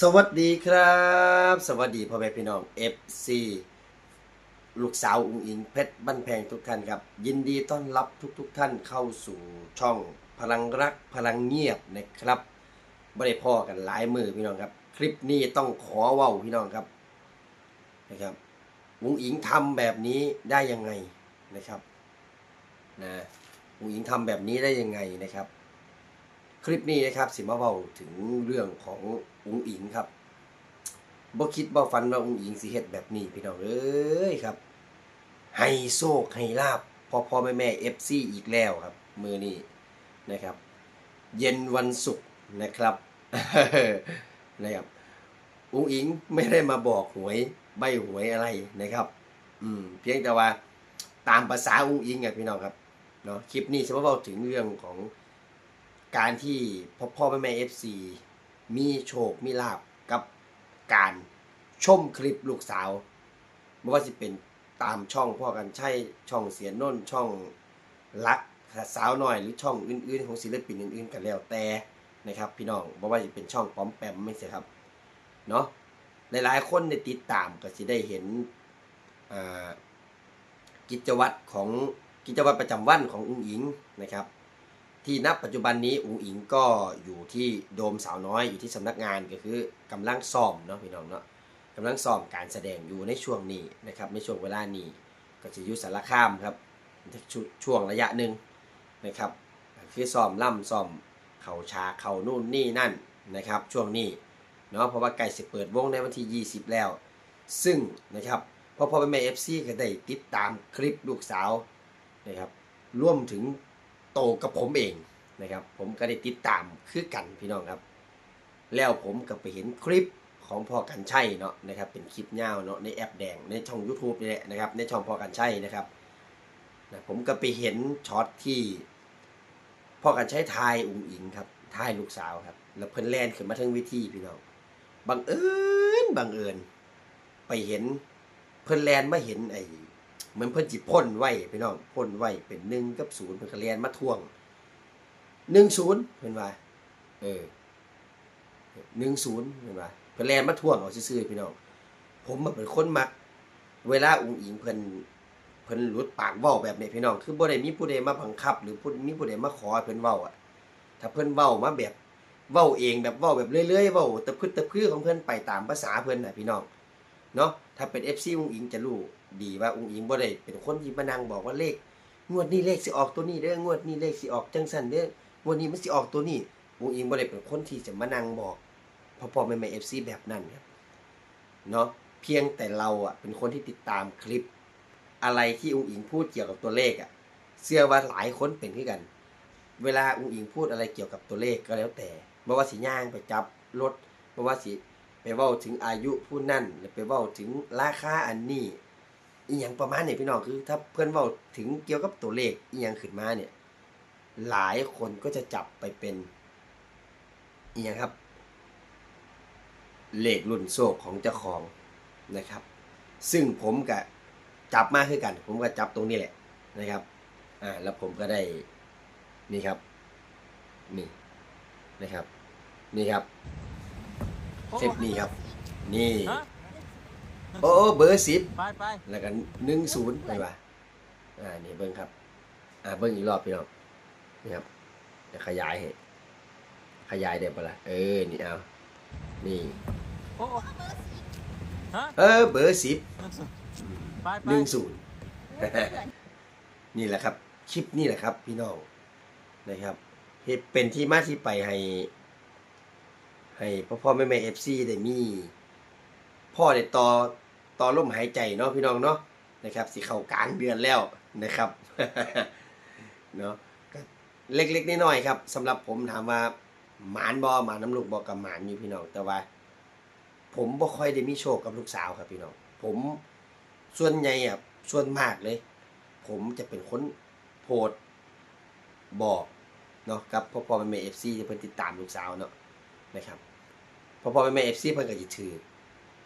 สวัสดีครับ สวัสดีพ่อแม่พี่น้อง FC ลูกสาวอุ้งอิงเพชรบ้านแพงทุกท่านครับ ยินดีต้อนรับทุกๆทท่านเข้าสู่ช่องพลังรักพลังเงียบนะครับไม่ได้พ่อกันหลายมือพี่น้องครับ คลิปนี้ต้องขอเว้าพี่น้องครับนะครับอุ้งอิงทำแบบนี้ได้ยังไงนะครับนะอุ้งอิงทำแบบนี้ได้ยังไงนะครับ คลิปนี้นะครับสิมาเว้าถึงเรื่องของอุ้งอิงครับบ่คิดบ่ฝันว่าอุ้งอิงสิเฮ็ดแบบนี้พี่น้องเอ้ยครับให้โชคให้ลาบพ่อพ่อแม่แม่ FC อีกแล้วครับ มือนี้นะครับ เย็นวันศุกร์นะครับนะครับอุ้งอิงไม่ได้มาบอกหวยใบหวยอะไรนะครับ อืม เพียงแต่ว่าตามภาษาอุ้งอิงไงพี่น้องครับเนาะคลิปนี้จะมาเว้าถึงเรื่องของ การที่พ่อพ่อแม่แม่เอฟซีมีโชคมีลาบกับการชมคลิปลูกสาวไม่ว่าจะเป็นตามช่องพ่อกันใช่ช่องเสียนนท์ช่องรักสาวหน่อยหรือช่องอื่น ๆ ของศิลปินอื่น ๆ กันแล้วแต่นะครับ พี่น้องไม่ว่าจะเป็นช่องป้อมแปมไม่ใช่ครับเนาะหลายๆคนได้ติดตามก็จะได้เห็นกิจวัตรของกิจวัตรประจำวันของอุ้งอิงนะครับ ที่นับปัจจุบันนี้อุ๋อิงก็อยู่ที่โดมสาวน้อยอยู่ที่สำนักงานก็คือกำลังซ้อมเนาะพี่น้องเนาะกำลังซ้อมการแสดงอยู่ในช่วงนี้นะครับในช่วงเวลานี้ก็จะอยู่สารคามครับชช่วงระยะหนึ่งนะครับคือซ้อมล่ำซ้อมเข่าชาเข่านู่นนี่นั่นนะครับ ช่วงนี้เนาะเพราะว่าใกล้สิเปิดวงในวันที่ 20 แล้ว ซึ่งนะครับพ่อพ่อแม่แม่เอฟซีก็ได้ติดตามคลิปลูกสาวนะครับร่วมถึง โตกับผมเองนะครับ ผมก็ได้ติดตามคือกันพี่น้องครับ แล้วผมก็ไปเห็นคลิปของพ่อกันชัยเนาะนะครับ เป็นคลิปยาเนาะในแอปแดงในช่อง YouTube นี่แหละนะครับ ในช่องพ่อกันชัยนะครับนะผมก็ไปเห็นช็อตที่พ่อกันชัยทายอุ้งอิงครับทายลูกสาวครับ แล้วเพิ่นแลนขึ้นมาทั้งวิธีพี่น้องบังเอิญบังเอิญไปเห็นเพิ่นแลนมาเห็นไอ้ เหมือนเพิ่นจิพ่นไว้พี่น้องพ่นไว้เป็นหนึ่งกับศูนย์เพิ่นก็เรียนมาทวงหนึ่งศูนย์เพิ่นว่า เออหนึ่งศูนย์เพิ่นว่าเพิ่นเรียนมาทวงเอาซื่อๆพี่น้องผมมันเป็นคนมัก เวลาอุ้งอิงเพิ่นเพิ่นหลุดปากเว้าแบบนี้พี่น้อง คือบ่ได้มีผู้ใดมาบังคับ หรือผู้มีผู้ใดมาขอเพิ่นเว้าอะ ถ้าเพิ่นเว้ามาแบบเว้าเองแบบเว้าแบบเรื่อยๆเว้าตะพึดตะพื้อของเพิ่นไปตามภาษาเพิ่นน่ะพี่น้อง เนาะถ้าเป็น FC อุ้งอิงจะรู้ดีว่าอุ้งอิงบ่ได้เป็นคนที่มานั่งบอกว่าเลข งวดนี้เลขสิออกตัวนี้เด้องวดนี้เลขสิออกจังซั่นเด้องวดนี้มันสิออกตัวนี้อุ้งอิงบ่ได้เป็นคนที่จะมานั่งบอกพ่อพ่อแม่แม่ FC แบบนั้นครับเนาะเพียงแต่เราอะเป็นคนที่ติดตามคลิป อะไรที่อุ้งอิงพูดเกี่ยวกับตัวเลขอะเชื่อว่าหลายคนเป็นคือกัน เวลาอุ้งอิงพูดอะไรเกี่ยวกับตัวเลขก็แล้วแต่บ่ว่าสิย่างไปจับรถบ่ว่าสิ ไปเว้าถึงอายุผู้นั่นหรือไปเว้าถึงราคาอันนี้อีหยังประมาณนี้พี่น้องคือ ถ้าเพื่อนเว้าถึงเกี่ยวกับตัวเลขอีหยังขึ้นมาเนี่ย หลายคนก็จะจับไปเป็นอีหยังครับ เลขรุ่นโซกของเจ้าของนะครับ ซึ่งผมก็จับมาคือกัน ผมก็จับตรงนี้แหละนะครับอ่าแล้วผมก็ได้นี่ครับนี่นะครับ นี่ครับ เซฟนี่ครับ นี่ฮะโอ้เบอร์สิบไปไปแล้วกันหนึ่งศูนย์ไปว่าอ่านี่เบิ้งครับ อ่าเบิ้งอีกรอบพี่น้องนี่ครับเดี๋ยวขยายให้ขยายได้ปะล่ะเออนี่เอานี่โอ้ฮะเออเบอร์สิบไปไปหนึ่งศูนย์นี่แหละครับ คลิปนี่แหละครับ พี่น้องนะครับเหตุเป็นที่มาที่ไปให้ ให้พ่อพ่อแม่แม่เอฟซีได้มี พ่อได้ต่อต่อลมหายใจเนาะพี่น้องเนาะนะครับสิเข้ากลางเดือนแล้วนะครับเนาะก็เล็กๆน้อยๆครับสำหรับผมถามว่าหมานบอหมานน้ำลูกบอกกับหมานอยู่พี่น้องแต่ว่า ผมบ่ค่อยได้มีโชคกับลูกสาวครับพี่น้องผมส่วนใหญ่อะส่วนมากเลย ผมจะเป็นคนโพสต์บอกเนาะกับพ่อพ่อแม่แม่เอฟซีที่เพิ่นติดตามลูกสาวเนาะนะครับ พ่อพ่อแม่เอฟซีเพิ่นก็สิถือ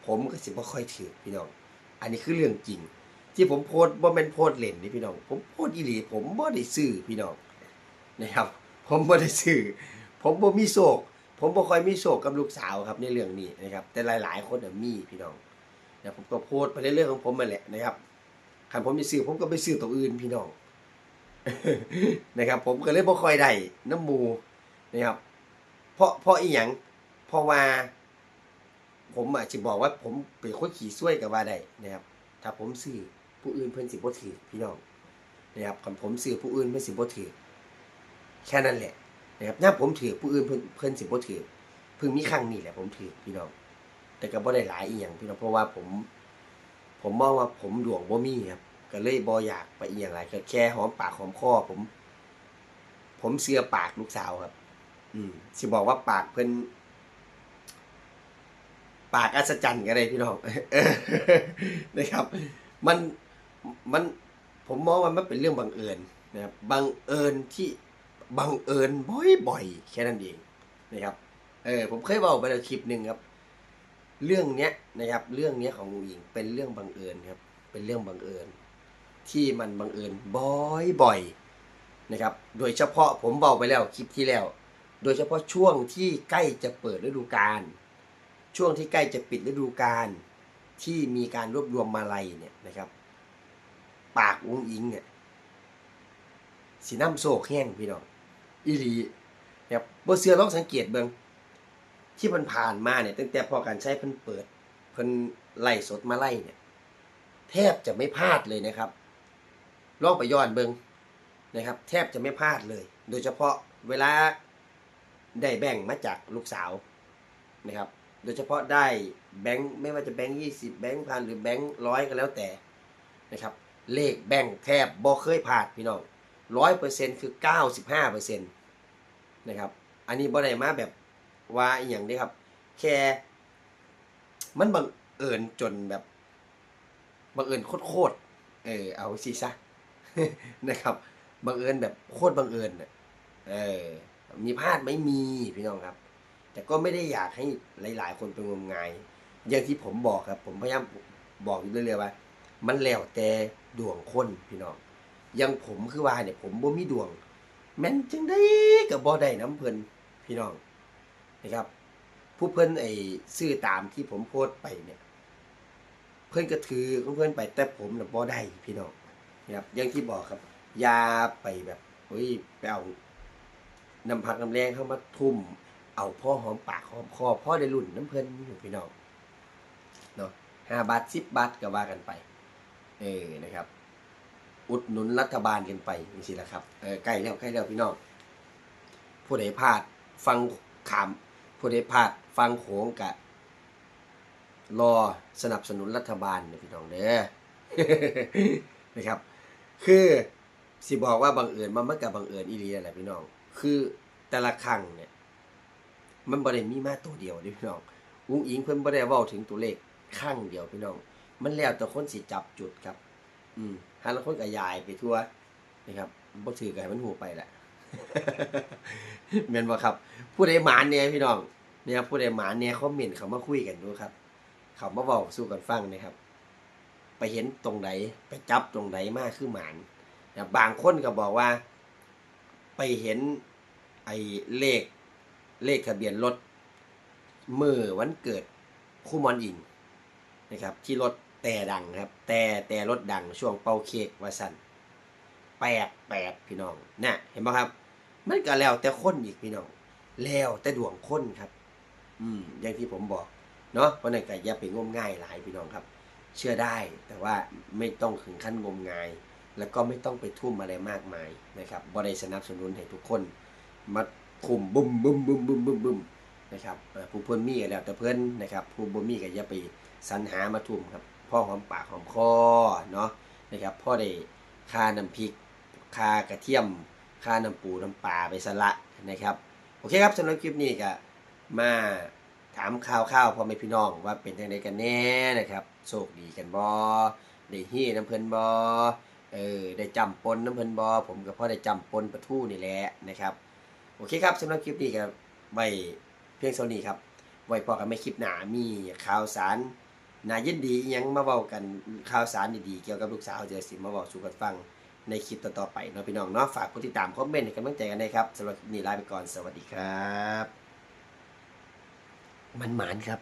ผมก็สิบ่ค่อยถือพี่น้อง อันนี้คือเรื่องจริง ที่ผมโพสต์บ่แม่นโพสต์เล่นนี่พี่น้อง ผมโพสต์อีหลีผมบ่ได้ซื้อพี่น้องนะครับ ผมบ่ได้ซื้อ ผมบ่มีโชคผมบ่ค่อยมีโชคกับลูกสาวครับในเรื่องนี้นะครับ แต่หลายๆ คนน่ะมีพี่น้องนะผมก็โพสต์ไปเรื่อยๆของผมมาแหละนะครับคันผมจะซื้อผมก็ไปซื้อตัวอื่นพี่น้องนะครับ ผมก็เลยบ่ค่อยได้น้ำมูนะครับ เพราะเพราะอีหยัง เพราะว่า ผมอาจจะบอกว่าผมเป็นคนขี่ซ้วยกับว่าได้นะครับ ถ้าผมซื้อผู้อื่นเพิ่นสิบ่ถือพี่น้องนะครับคันผมซื้อผู้อื่นเพิ่นสิบ่ถือแค่นั้นแหละนะครับถ้าผมถือผู้อื่นเพิ่นเพิ่นสิบ่ถือเพิ่งมีครั้งนี้แหละ ผมถือพี่น้อง แต่ก็บ่ได้หลายอีหยังพี่น้องเพราะว่าผม ผมมองว่าผมดวงบ่มีครับก็เลยบ่อยากไปอีหยังหลายก็แค่หอมปากหอมคอผม ผมเสือปากลูกสาวครับ อืมสิบอกว่าปากเพิ่น ปากอัศจรรย์กันเลยพี่น้องนะครับ มันมันผมมองว่ามันเป็นเรื่องบังเอิญนะครับบังเอิญที่บังเอิญบ่อยๆแค่นั้นเองนะครับเออผมเคยบอกไปในคลิปหนึ่งครับ เรื่องเนี้ยนะครับ เรื่องเนี้ยของงูหญิงเป็นเรื่องบังเอิญครับ เป็นเรื่องบังเอิญ ที่มันบังเอิญบ่อยๆนะครับ โดยเฉพาะผมบอกไปแล้วคลิปที่แล้ว โดยเฉพาะช่วงที่ใกล้จะเปิดฤดูกาล ช่วงที่ใกล้จะปิดฤดูกาลที่มีการรวบรวมมาลัยเนี่ยนะครับ ปากอุ้งอิงเนี่ยสีน้ำโศกแห้งพี่น้องอีหลีนะครับบ่เสือต้องสังเกตเบิงที่มันผ่านมาเนี่ยตั้งแต่พอการใช้เพิ่นเปิดเพิ่นไล่สดมาไล่เนี่ยแทบจะไม่พลาดเลยนะครับลองไปย้อนเบิงนะครับ แทบจะไม่พลาดเลย โดยเฉพาะเวลาได้แบ่งมาจากลูกสาวนะครับ โดยเฉพาะได้แบงค์ไม่ว่าจะแบงค์ยี่สิบแบงค์พันหรือแบงค์ร้อยก็แล้วแต่นะครับ เลขแบ่งแทบบ่เคยผ่านพี่น้องร้อยเปอร์เซ็นต์คือเก้าสิบห้าเปอร์เซ็นต์นะครับ อันนี้บ่ได้มาแบบว่าอย่างนี้ครับ แค่มันบังเอิญจนแบบบังเอิญโคตรเออเอาสิซะนะครับบังเอิญแบบโคตรบังเอิญน่ะเออมีพลาดไม่มีพี่น้องครับ แต่ก็ไม่ได้อยากให้หลาย ๆ คนเป็นงมงาย อย่างที่ผมบอกครับ ผมพยายามบอกอยู่เรื่อยๆว่า มันแล้วแต่ดวงคนพี่น้องอยังผมคือว่าเนี่ย ผมบ่มีดวง แม่นจังได้กับบ่ได้น้ำเพิ่นพี่น้องนะครับ ผู้เพิ่นไอ้ซื้อตามที่ผมโพสต์ไปเนี่ย เพิ่นก็ถือของเพิ่นไปแต่ผมน่ะบ่ได้พี่น้องนะครับอย่างที่บอกครับยาไปแบบเฮ้ยไปเอาน้ำพักน้ำแรงเข้ามาทุ่ม เอาพ่อหอมปากหอมคอพ่อได้รุ่นน้ำเพลินอยู่พี่น้องเนาะห้าบาทสิบบาทก็ว่ากันไป เออนะครับ อุดหนุนรัฐบาลกันไปนี่สิละครับเออใกล้แล้วใกล้แล้วพี่น้องผู้ใดพลาดฟังขามผู้ใดพลาดฟังโขงกะรอสนับสนุนรัฐบาลนะพี่น้องเด้อนะครับ คือสิบอกว่าบังเอิญมันมันกับบังเอิญอีหลีนั่นแหละพี่น้อง คือแต่ละครั้งเนี่ย มันบ่ได้มีมาตัวเดียวเด้พี่น้องอุ้งอิงเพิ่นบ่ได้เว้าถึงตัวเลขข้างเดียวพี่น้อง มันแล้วแต่คนสิจับจุดครับ อืมหาละคนก็ยายไปทั่วนะครับบ่ถือก็ให้มันหูไปแหละแม่นบ่ครับ ผู้ใดหมานเนี่ยพี่น้องเนี่ยผู้ใดหมานเนี่ยคอมเมนต์เขามาคุยกันดูครับ เขามาเว้าสู่กันฟังนะครับ ไปเห็นตรงไหนไปจับตรงไหนมากคือหมานนะบางคนก็บอกว่า ไปเห็นไอ้เลข เลขทะเบียนรถมือวันเกิดคู่มอนอิงนะครับ ที่รถแต่ดังครับ แต่แต่รถดังช่วงเป่าเค้กวาสันแปดแปดพี่น้องน่ะเห็นไหมครับ มันก็แล้วแต่คนอีกพี่น้อง แล้วแต่ดวงคนครับ อืมอย่างที่ผมบอกเนาะเพราะนั้นก็อย่าไปงมง่ายหลายพี่น้องครับ เชื่อได้แต่ว่าไม่ต้องถึงขั้นงมงาย แล้วก็ไม่ต้องไปทุ่มอะไรมากมายนะครับบริสนับสนุนให้ทุกคนมา คุมบุ้มบุ้มบุ้มบุ้มบุ้มบุ้มนะครับผู้เพิ่นมีแล้วแต่เพิ่นนะครับผู้บ่มีก็อย่าไปสรรหามาทุ่มครับพ่อหอมปากหอมคอเนาะนะครับพ่อได้ค่าน้ำพริกค่ากระเทียมค่าน้ำปูน้ำปลาไปสละนะครับโอเคครับสำหรับคลิปนี้ก็มาถามข่าวข้าวๆพ่อแม่พี่น้องว่าเป็นยังไงกันแน่นะครับโชคดีกันบ่ได้ฮี้น้ำเพิ่นบ่เออได้จำปนน้ำเพิ่นบ่ผมก็พอได้จำปนปลาทูนี่แหละนะครับ โอเคครับสำหรับคลิปนี้ก็ไว้เพียงเท่านี้ครับ ไว้พอกันไม่คลิปหนามีข่าวสารนายินดียังมาเว้ากันข่าวสารดีๆเกี่ยวกับลูกสาวเจอสิมาเว้าสู่กันฟังในคลิปต่อๆไปเนาะพี่น้องเนาะฝากกดติดตามคอมเมนต์ให้กำลังใจกันนะครับสำหรับคลิปนี้ลาไปก่อนสวัสดีครับ มันหมานครับ